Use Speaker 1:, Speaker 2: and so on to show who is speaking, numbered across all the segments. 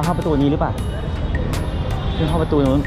Speaker 1: ตอนเช้าเข้าประตูนี้หรือเปล่าขึ้นเข้าประตูนู้น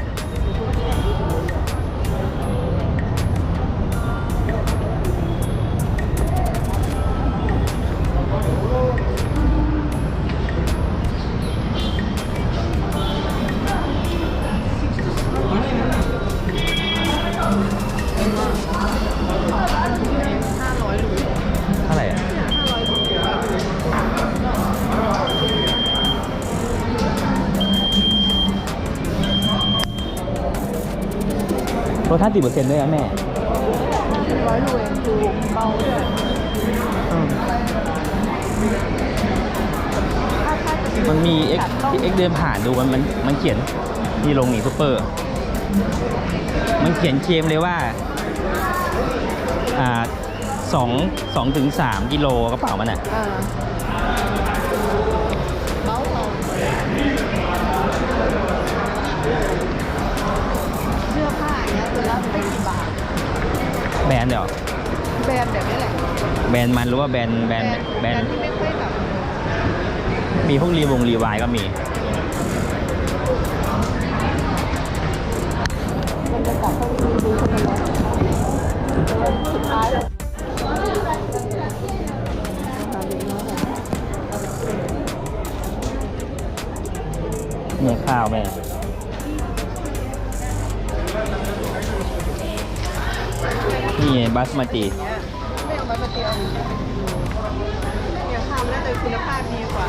Speaker 2: ห้า
Speaker 1: สิบเปอร์เซ็นต์ด้วยนะแม่
Speaker 2: ร้อยหน่วยถูกเบาด้วยถ้าถ้าจะ
Speaker 1: มันมีเอ็กที่เอ็กเดินผ่านดูมันมันมันเขียนที่ลงหนีซูเปอร์ มันเขียนเคลมเลยว่าอ่าสองสองถึงสามกิโลกระเป๋ามันอะ แบรนด์เดี๋ยว
Speaker 2: แบรนด์แบบนี้แหละ
Speaker 1: แบรนด์มันหรือว่าแบรนด์แบรนด์แบรนด์
Speaker 2: ที่ไม่ค่อยแบบ
Speaker 1: มีพวกรีวงรีวายก็มี
Speaker 2: บรรยากาศต้องดูดูคนละร้อยแต่ว่าสุดท้ายแล้ว
Speaker 1: เนี่ยข้าวแม่ นี่ไงบาสมาติ
Speaker 2: ไม่เอาไปมาเตียวอย่างทำแล้วแต่คุณภาพดีกว่า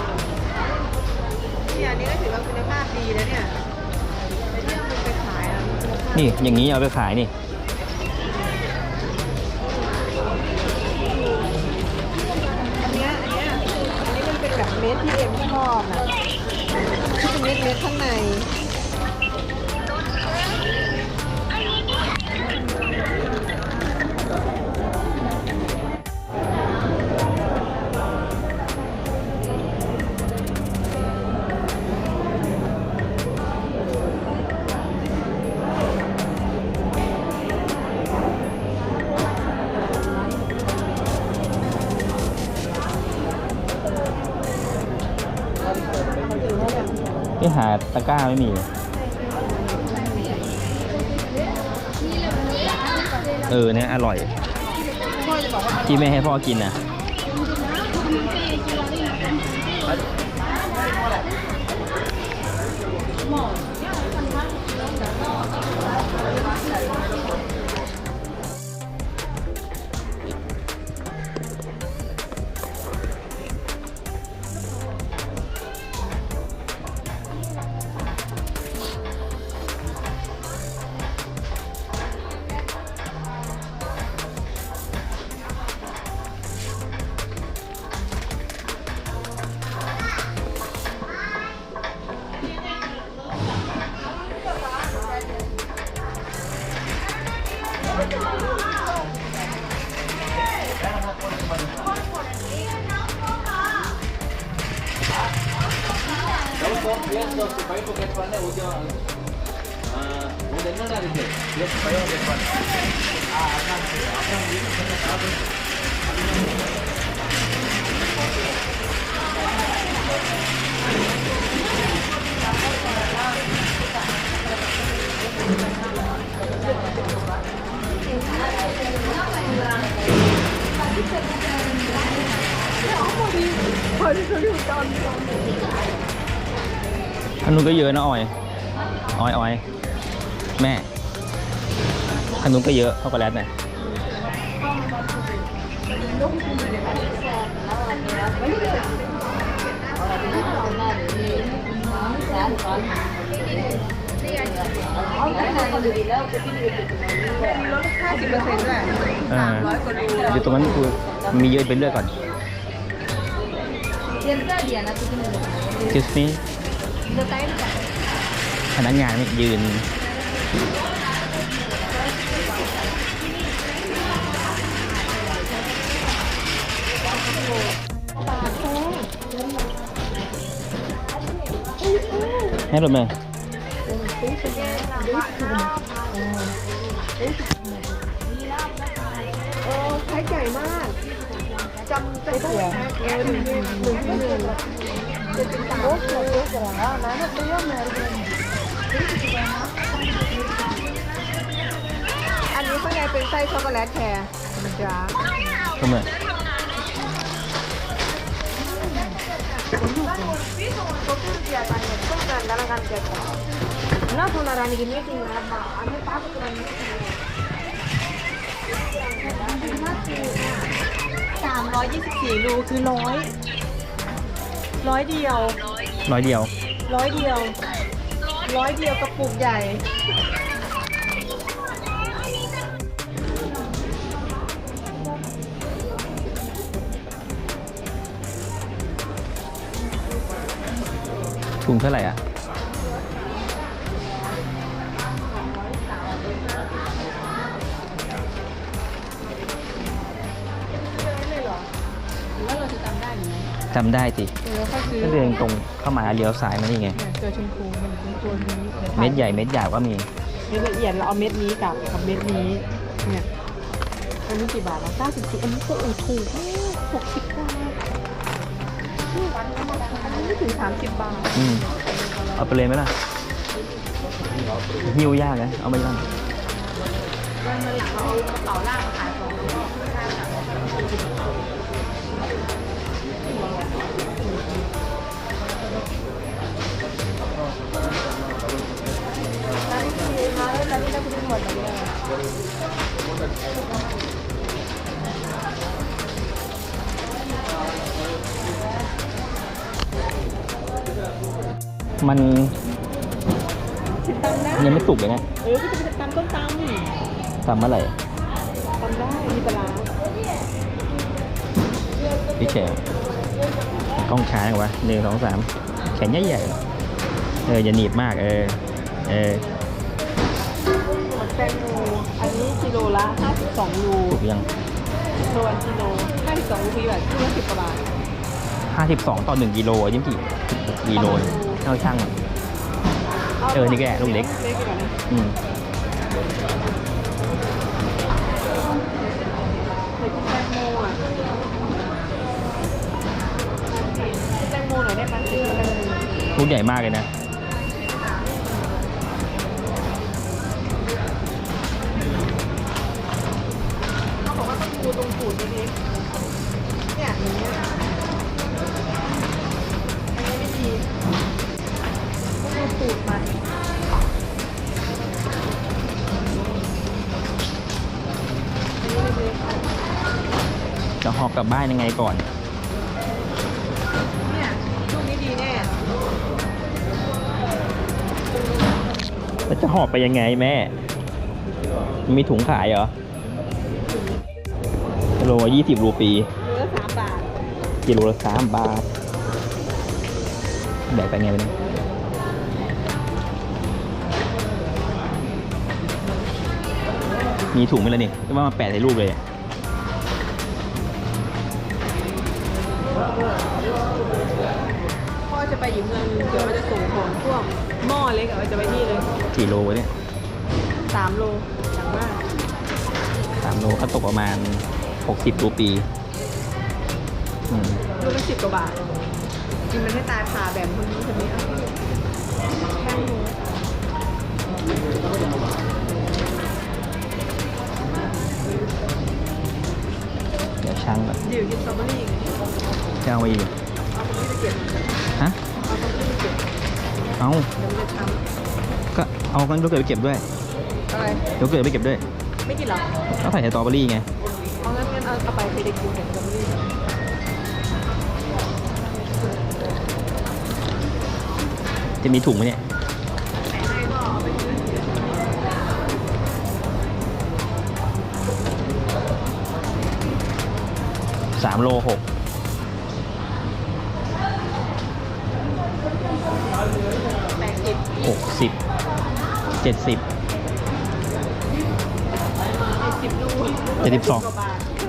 Speaker 2: เนี่ยอันนี้ก็ถือว่าคุณภาพดีแล้วเนี่ยแต่ที่เอามันไปขายอะมันคุณภาพ
Speaker 1: นี่อย่างนี้เอาไปขายนี่
Speaker 2: อันเนี้ยอันเนี้ยอันนี้มันเป็นแบบเม็ดที่เอ็มชอบนะที่เป็นเม็ดเม็ดข้างใน
Speaker 1: หาตะกร้าไม่มี เออเนี่ยอร่อย
Speaker 2: พ่อจะบอกว่า
Speaker 1: ที่ไม่ให้พ่อกินนะ
Speaker 2: พอที่เขาอยู่ตอน
Speaker 1: อันนู้นก็เยอะนะออยออยออยแม่อันนู้นก็เยอะช็อกโกแลตเนี่ย
Speaker 2: ห้าสิบเปอร์เซ็นต์แหละ
Speaker 1: อ่า
Speaker 2: สามร้อยกว่าดู
Speaker 1: อยู่ตรงนั้นคือมีเยอะไปเลือกก่อน
Speaker 3: Siempre Diana, tú tienes
Speaker 1: คิสนี้
Speaker 3: Lo traes acá.
Speaker 1: พนักงานไม่ยืน
Speaker 2: เให้
Speaker 1: รถไหม
Speaker 2: เออ ไซส์ใหญ่มากจำจำได้ไหมเออหนึ่งหนึ่งหนึ่งหนึ่งจะเป็นตาโอ้โหนะเปรี้ยวเลยอันนี้ข้างในเป็นไส้ช็อกโกแลตแคร์มันจะ
Speaker 1: รถไหม
Speaker 2: สามร้อยยี่สิบสี่รูคือร้อย ร้อยเดียว
Speaker 1: ร้อยเดียว
Speaker 2: ร้อยเดียว ร้อยเดียวกระปุกใหญ่
Speaker 1: ถุงเท่าไหร่อะ
Speaker 3: หรือว่าเราจะจำได้ไหม
Speaker 1: จำได้สิ
Speaker 2: เออค่อย ซื้อ
Speaker 1: ก็เดินตรงเข้ามาเลี้ยวซ้ายมานี่ไง
Speaker 2: เนี่ยเจอชมพูมันเป็นตัวนี้
Speaker 1: เม็ดใหญ่เม็ดหยาบก็มี
Speaker 2: เม็ดละเอียดเราเอาเม็ดนี้กับกับเม็ดนี้เนี่ยอันนี้กี่บาทวะเก้าสิบสี่อันนี้ก็โอ้ถูกหกสิบบาทอันนี้ไม่ถึงสามสิบบาท
Speaker 1: อืมเอาไปเลยไหมล่ะหิ้วยากนะเอาไปบ้าง มัน
Speaker 2: ตำได้
Speaker 1: ยังไม่สุกเลยนะ
Speaker 2: เออก็จะเป็นตำต้มตำ
Speaker 1: ทำเมื่อไหร่
Speaker 2: ตำได้มีปลาร้า
Speaker 1: พี่แขกกล้องช้าอย่างวะหนึ่งสองสามแขนใหญ่ๆ เอออย่าหนีบมากเออเออ
Speaker 2: แตงโมอันนี้กิโลละ 52ยู
Speaker 1: ถูกยัง
Speaker 2: โลอันกิโล52ยูพีแบบที่ละสิบกว่าบาท
Speaker 1: ห้าสิบสองต่อหนึ่งกิโลยิ่งกี่กิโลเนี่ยเท่าช่างมัน เออนี่แกลูกเล็ก
Speaker 2: เล็กกว่านี้
Speaker 1: อืม
Speaker 2: เคยกินแตงโมอะแตงโมหน่อยได้ไหมซื้อแตงโม
Speaker 1: ลูกใหญ่มากเลยนะ
Speaker 2: ดดูดตรงนี้เนี่ยอย่างเงี้ยอันนี้ไม่ดีต้องดูขูดมัน
Speaker 1: จะหอบกลับบ้านยังไงก่อน
Speaker 2: เนี่ยช่วงนี้ดีแน่
Speaker 1: แล้วจะหอบไปยังไงแม่ มีถุงขายเหรอ โลยี่สิบรูปี
Speaker 2: เหลือสามบาท
Speaker 1: กิโลละสามบาทแบกไปไงไปเนี่ยมีถุงไหมล่ะนี่ที่ว่ามาแปะใส่รูปเลยอะ
Speaker 2: พ่อจะไปอยู่เมืองนึงเดี๋ยวมันจะส่งของพวกหม้อเล็กอะมันจะไปนี่เลย
Speaker 1: กี่โลวะเนี่ย
Speaker 2: สามโลอย่างมาก
Speaker 1: สามโลก็ตกประมาณ หกสิบรูปีอืม
Speaker 2: ลูกละสิบกว่าบาทกินมันให้ตายผ่าแบ่งคนนี้คนนี้เอาแค่หนู
Speaker 1: เดี๋ยวช่างแบบ
Speaker 2: เดี๋ยวกินสตรอเบอรี่ไง
Speaker 1: จะเอาไปอีก
Speaker 2: เอาตรงนี้ไปเก็บ
Speaker 1: ฮะ
Speaker 2: เอาตรงนี้ไปเก็บ
Speaker 1: เอา
Speaker 2: เดี๋ยวมันจะช้
Speaker 1: ก็เอากันโยเกิร์ตไปเก็บด้วยำ
Speaker 2: อะไร
Speaker 1: โยเกิร์ตไปเก็บด้วย
Speaker 2: ไม่กินหรอ
Speaker 1: ก็ใส่สตรอเบอรี่ไง
Speaker 2: เอางั้นงั้น เอาไปไปเด็กกินแต่สตรอเบอรี่
Speaker 1: จะมีถุงไหมเนี่ยสามโลหกหกสิบเจ็ดสิบเจ็ดสิบสอง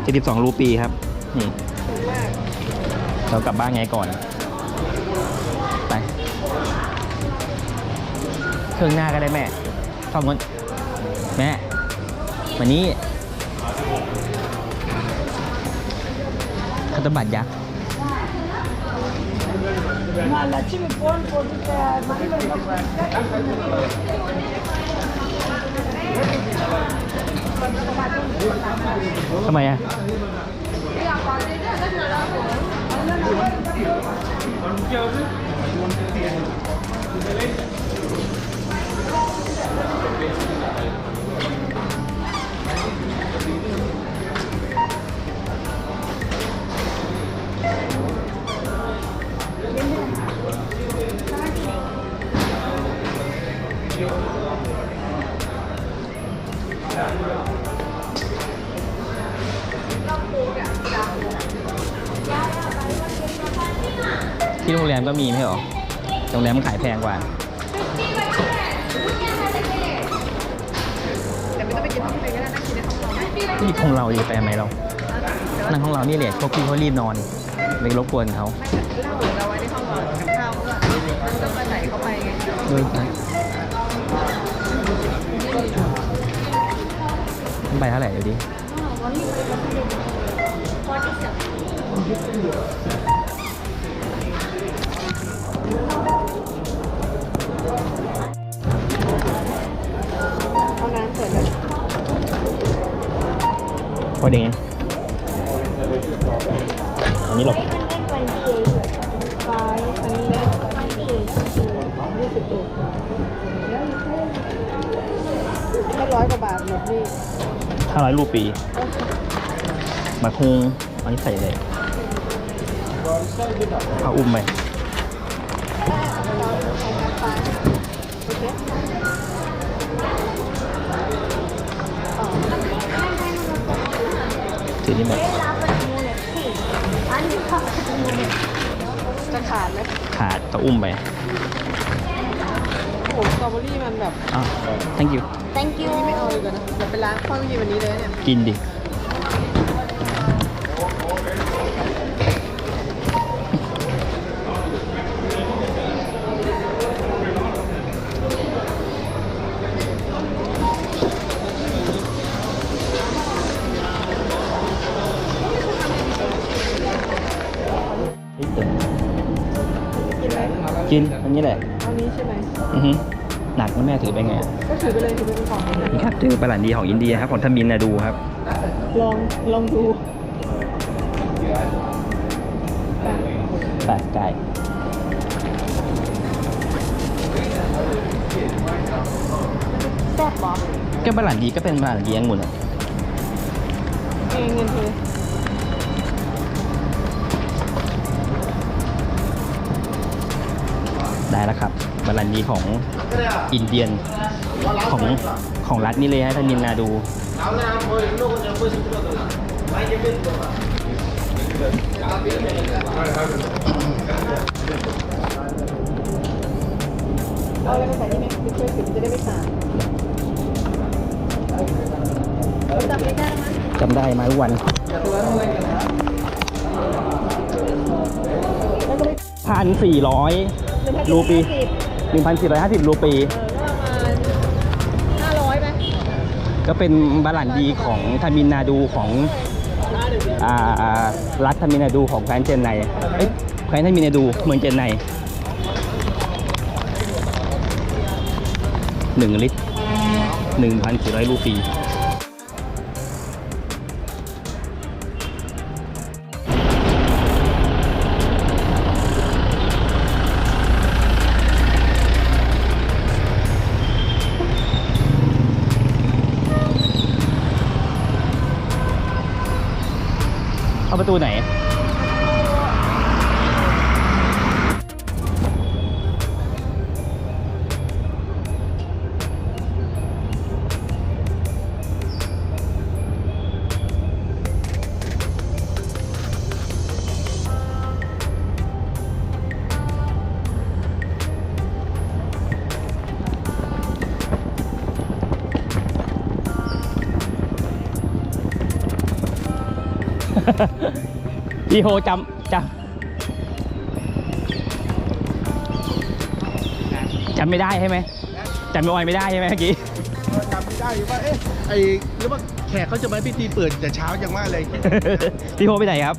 Speaker 2: กว่าบาท
Speaker 1: เจ็ดสิบสองรูปีครับ นี่
Speaker 2: ถูกมาก
Speaker 1: เรากลับบ้านไงก่อน ไป เครื่องหน้าก็ได้แม่ชอบมันแม่วันนี้คัตเตอร์บัตรยักษ์
Speaker 2: มาละชิมปอนปอนแต่มันเลย
Speaker 1: ทำไมอะ ที่โรงแรมก็มีไม่ใช่หรอ โรงแรมมันขายแพงกว่า
Speaker 2: แต่ไม่ต้องไปกินที่ไหนก็ได้นะกินในห้องเราไหม
Speaker 1: ที่ของเราดีไปไหมเรา นั่งของเรานี่แหละพวกพี่เขารีบนอนไม่รบกวนเขา
Speaker 2: เหล้าเราไว้ในห้องเรากับข้าวด้วยมันต้องมาใส่เข้าไปไง
Speaker 1: เออ ไปเท่าไหร่เดี๋ยวดิ
Speaker 2: เอาน้ำเปิดเลย
Speaker 1: พอดีไงอันนี้หลบ
Speaker 2: ไฟอันนี้นะยี่สิบตัวแค่ร้อยกว่าบาทหมดนี่
Speaker 1: ห้าร้อยรูปีมาคงอันนี้ใส่เลยเอาอุ้มไป
Speaker 2: โอเค
Speaker 1: ถือนี่ไป
Speaker 2: จะขาดไหม
Speaker 1: ขาดก็อุ้มไป
Speaker 2: โอ้โหสตรอเบอรี่มันแบบ
Speaker 1: อ้าว thank you
Speaker 3: Thank you
Speaker 2: นี่ไม่เอาเลยก่อนนะเดี๋ยวไปล้างข้าวเย็นวันนี้เลยเนี่ย
Speaker 1: กินดิ
Speaker 2: กินไหม
Speaker 1: กินอันนี้แหละ
Speaker 2: เอานี้ใช่ไหม
Speaker 1: อือฮึ หนักนะแม่ถือไปไง
Speaker 2: ก็ถือไปเลยถือไปเป็นของ
Speaker 1: นี่ครับเจอปลาหลันดีของอินเดียครับของทามินนาดูครับ
Speaker 2: ลองลองดู
Speaker 1: แปดไก่
Speaker 2: แซ่บปะ
Speaker 1: ก็ปลาหลันดีก็เป็นปลาหลันดีองุ่นอะาหลันดีของอินเดียนของของรัฐนี่เลยฮะท่านมินนาดู
Speaker 2: เอาอะไรมาใส่นี่ไหมไปช่วยถือจะได้ไม่ขาดจำไม่ได้ไหม
Speaker 1: จำได้มาทุกวันพันสี่ร้อยรูปี หนึ่งพันสี่ร้อยห้าสิบรูปี
Speaker 2: เออก็ประมาณห้าร้อยไหม
Speaker 1: ก็เป็นบาลันดีของทามินนาดูของอ่าอ่ารัฐทามินนาดูของแคว้นเจนไนเอ้ยแคว้นทามินนาดูเมืองเจนไนหนึ่งลิตรหนึ่งพันสี่ร้อยรูปี เข้าประตูไหน พี่โฮจำจำจำไม่ได้ใช่ไหมจำไม่ออยไม่ได้ใช่ไหมเมื่อกี้
Speaker 4: จำไม่ได้ว่าเอ๊ะไอ้หรือว่าแขกเขาจะมาพิธีเปิดแต่เช้าจังมากเลย
Speaker 1: พี่โฮไปไหนครับ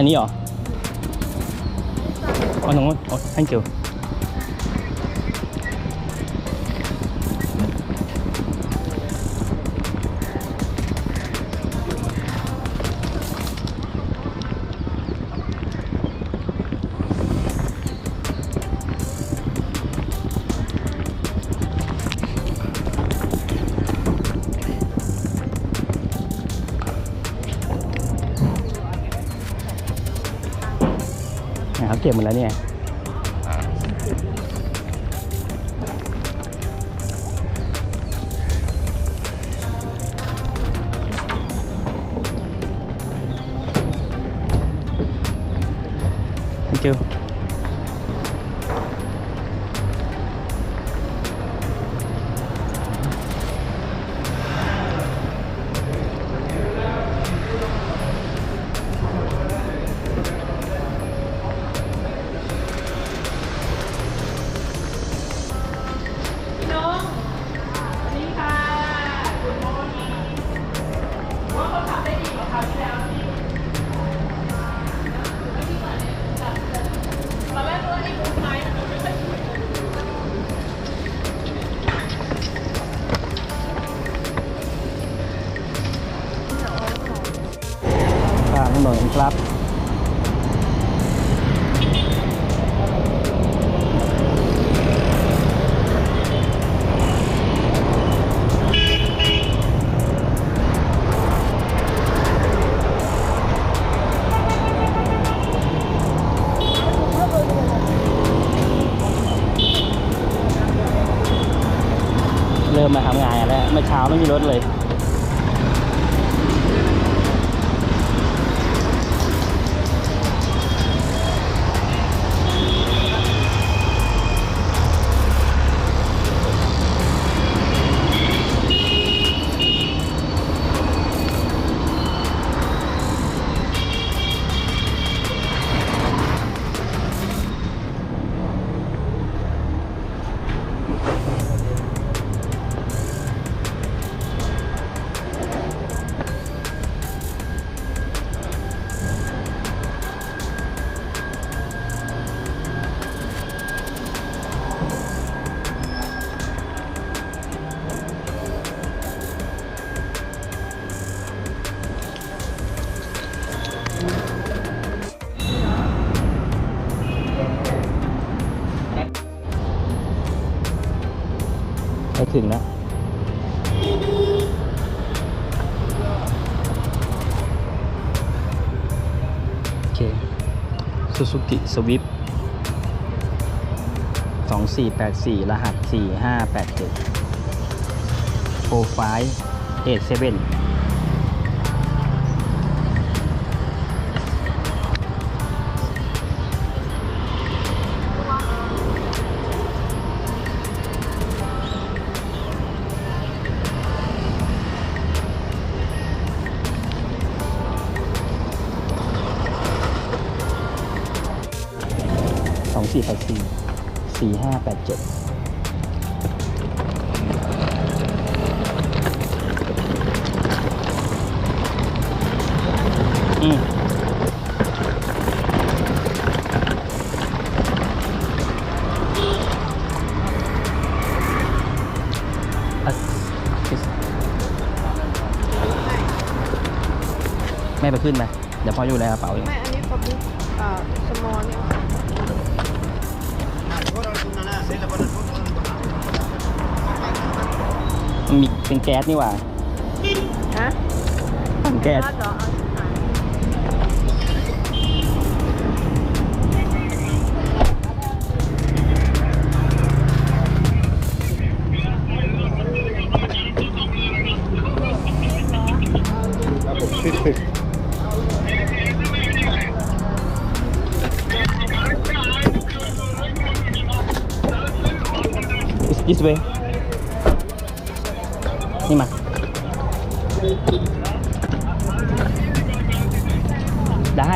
Speaker 1: อันนี้เหรออ๋อตรงนู้นโอ้ thank you เก็บหมดแล้วเนี่ย เคซูซูกิสวิฟสองสี่แปดสี่รหัสสี่ห้าแปดเจ็ดโปรไฟล์เอทเซเว่น 587แมไม่ไปขึ้นไหมเดี๋ยวพ่ออยู่ในกระเป๋าเอง
Speaker 2: ไม่ อันนี้ผมเอ่อ
Speaker 1: มันมีเป็นแก๊สนี่หว่า
Speaker 2: ฮะ
Speaker 1: แก๊ส
Speaker 2: อีสิบเอ็
Speaker 1: ได้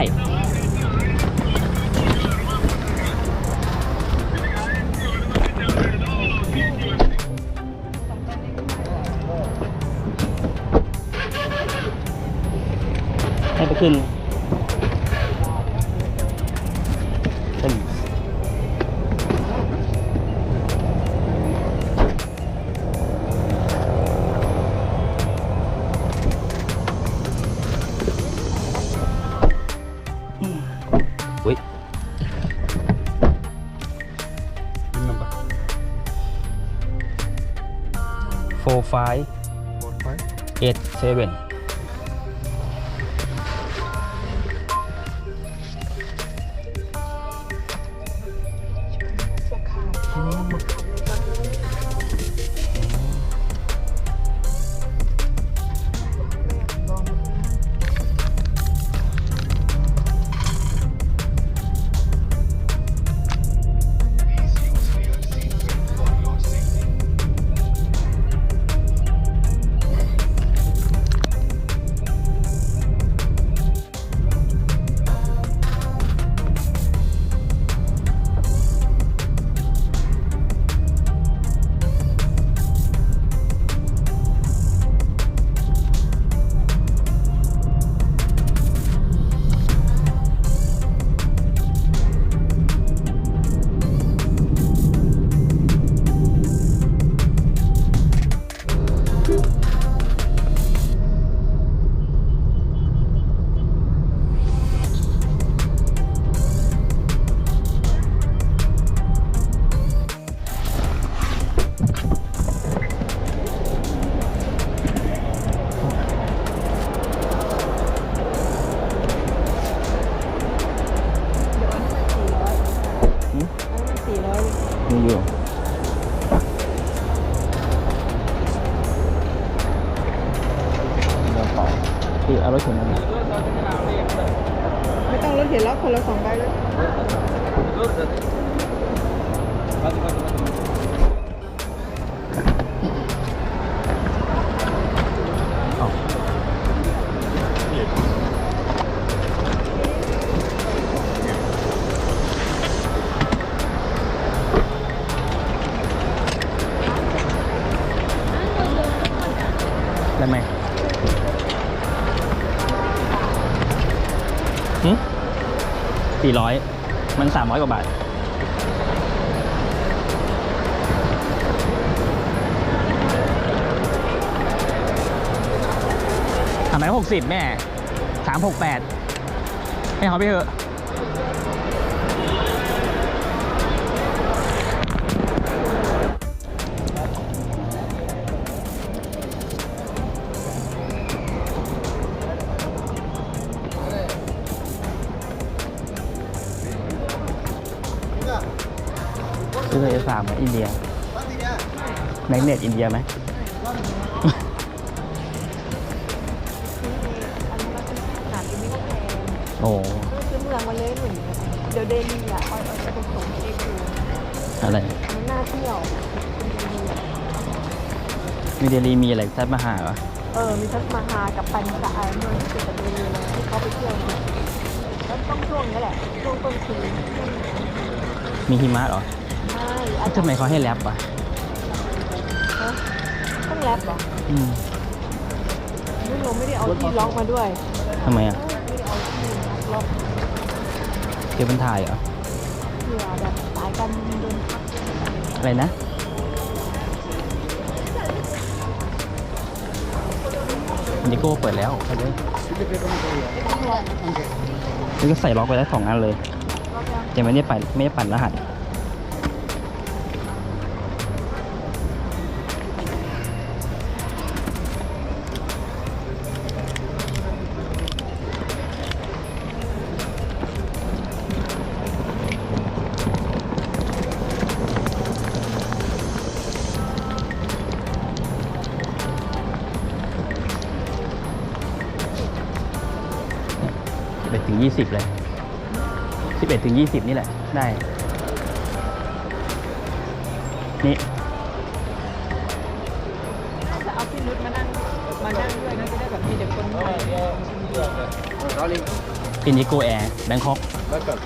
Speaker 1: ให้ไปขึ้น seven
Speaker 2: ได้
Speaker 1: ไหมหืสี่ร้อยมันสามร้อยกว่าบาท สามร้อยหกสิบแม่สามหกแปดให้เขาไปเถอะ อสามอินเดียแมกเนตอินเดียไหม
Speaker 2: หาที่นี่ก็แพง
Speaker 1: โอ้
Speaker 2: ซื้อเมืองมาเลยหนึ่งเดี๋ยวเดลีอะออยออยจะไปส่งให้ดู
Speaker 1: อะไร
Speaker 2: มันน่าเที่ยว
Speaker 1: มีเดลีมีอะไรแซดมาหาเหรอ
Speaker 2: เออ มีทัศมาฮากับปันสะอายเมืองที่ติดกับเดลีเลยที่เขาไปเที่ยวเนี่ยแล้วต้องช่วงนี้แหละช่วงต้นคืน
Speaker 1: มีหิมะเหรอ
Speaker 2: ใช่อาจจะ
Speaker 1: ทำไมเขาให้แรปอะ
Speaker 2: ฮะต้องแรปเหรอ
Speaker 1: อืม
Speaker 2: นี่เราไม่ได้เอาที่ล็อกมาด้วย
Speaker 1: ทำไมอะ
Speaker 2: ไม่ได้เอาที่ล็อก
Speaker 1: เกี่ยวเป็นถ่ายเหรอ
Speaker 2: เผื่อแบบสายการบินเดินพัก
Speaker 1: อะไรนะนิโก้เปิดแล้วไปเลยนี่ก็ใส่ล็อกไปได้สองอันเลย
Speaker 2: ล็อกยัง
Speaker 1: ยังไม่ได้ปั่นไม่ได้ปั่นรหัส สิบเลยสิบเอ็ดถึงยี่สิบนี่แหละ ได้ นี่ปีนีอินดิโกแอร์แบงคอก
Speaker 2: แล้วกับ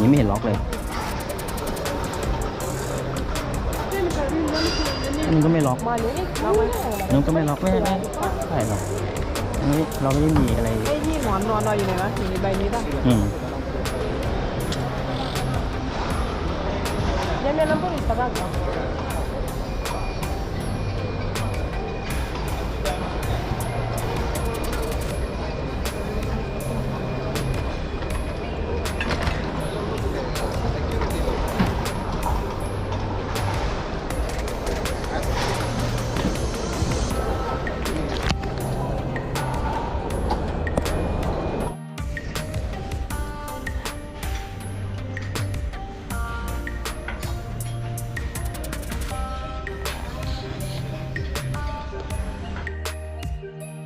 Speaker 1: นนี้ไม่เห็
Speaker 3: น
Speaker 1: ล็อกเลยอันนี้ก็ไม่ล็อก
Speaker 3: มาเลยนี่เราไม่
Speaker 1: อันนู้นก็ไม่ล็อกไม่ไม่ใช่หรอกอันนี้เราไม่ได้มีอะไร
Speaker 3: ไอ้ที่หมอนนอนเราอยู่ไหนวะอยู่ในใบนี้ป่ะ
Speaker 1: อืม
Speaker 3: ยังไม่ล